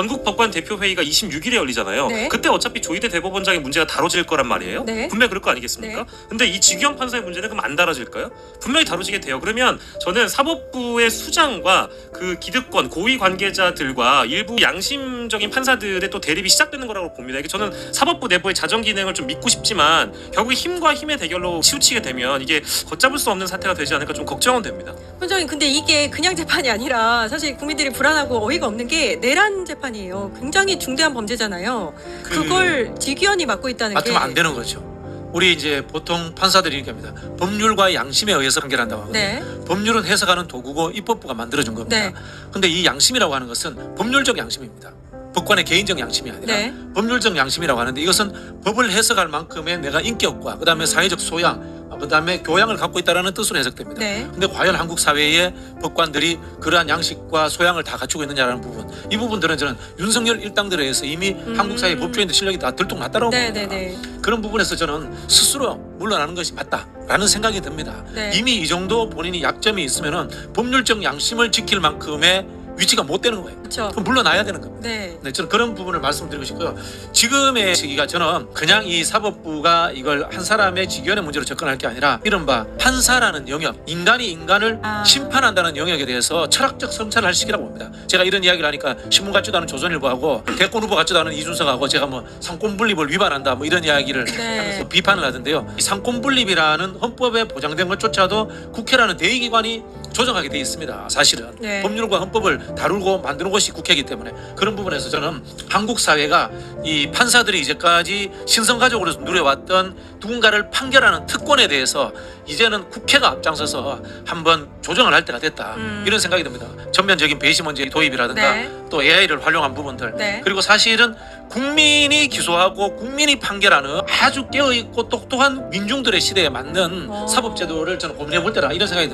전국 법관 대표 회의가 26일에 열리잖아요. 네. 그때 어차피 조희대 대법원장의 문제가 다뤄질 거란 말이에요. 네. 분명히 그럴 거 아니겠습니까? 근데 이 지규형 판사의 문제는 그럼 안 다뤄질까요? 분명히 다뤄지게 돼요. 그러면 저는 사법부의 수장과 그 기득권 고위 관계자들과 일부 양심적인 판사들의 또 대립이 시작되는 거라고 봅니다. 이게 저는 사법부 내부의 자정 기능을 좀 믿고 싶지만 결국 힘과 힘의 대결로 치우치게 되면 이게 걷잡을 수 없는 사태가 되지 않을까 좀 걱정은 됩니다. 원장님 근데 이게 그냥 재판이 아니라 사실 국민들이 불안하고 어이가 없는 게 내란 재판 이에요. 굉장히 중대한 범죄잖아요. 그- 그걸 지기현이 맡고 있다는 게 맡으면 안 되는 거죠. 우리 이제 보통 판사들이 이렇게 합니다. 법률과 양심에 의해서 판결한다고 하거든요. 네. 법률은 해석하는 도구고 입법부가 만들어준 겁니다. 네. 근데 이 양심이라고 하는 것은 법률적 양심입니다. 법관의 개인적 양심이 아니라 네. 법률적 양심이라고 하는데 이것은 법을 해석할 만큼의 내가 인격과 그다음에 사회적 소양, 그다음에 교양을 갖고 있다라는 뜻으로 해석됩니다. 네. 근데 과연 한국 사회의 법관들이 그러한 양식과 소양을 다 갖추고 있느냐라는 부분, 이 부분들은 저는 윤석열 일당들에 의해서 이미 음. 한국 사회 법조인들 실력이 다 들통났다라고 네, 봅니다. 네, 네. 그런 부분에서 저는 스스로 물러나는 것이 맞다라는 생각이 듭니다. 네. 이미 이 정도 본인이 약점이 있으면은 법률적 양심을 지킬 만큼의 위치가 못 되는 거예요. 그렇죠. 그럼 물러나야 되는 겁니다. 네. 네, 저는 그런 부분을 말씀드리고 싶고요. 지금의 시기가 저는 그냥 이 사법부가 이걸 한 사람의 직연의 문제로 접근할 게 아니라 이른바 판사라는 영역, 인간이 인간을 아. 심판한다는 영역에 대해서 철학적 성찰을 할 시기라고 봅니다. 제가 이런 이야기를 하니까 신문 같지도 않은 조선일보하고 대권 후보 같지도 않은 이준석하고 제가 뭐 상권 분립을 위반한다 뭐 이런 이야기를 네. 하면서 비판을 하던데요. 이 상권 분립이라는 헌법에 보장된 것조차도 국회라는 대의기관이 조정하게 돼 있습니다. 사실은 네. 법률과 헌법을 다루고 만드는 것이 국회이기 때문에 그런 부분에서 저는 한국 사회가 이 판사들이 이제까지 신성가족으로 누려왔던 누군가를 판결하는 특권에 대해서 이제는 국회가 앞장서서 한번 조정을 할 때가 됐다 음. 이런 생각이 듭니다. 전면적인 배심 문제 도입이라든가 네. 또 AI를 활용한 부분들 네. 그리고 사실은 국민이 기소하고 국민이 판결하는 아주 깨어있고 똑똑한 민중들의 시대에 맞는 어. 사법제도를 저는 고민해 볼 때라 이런 생각이 듭니다.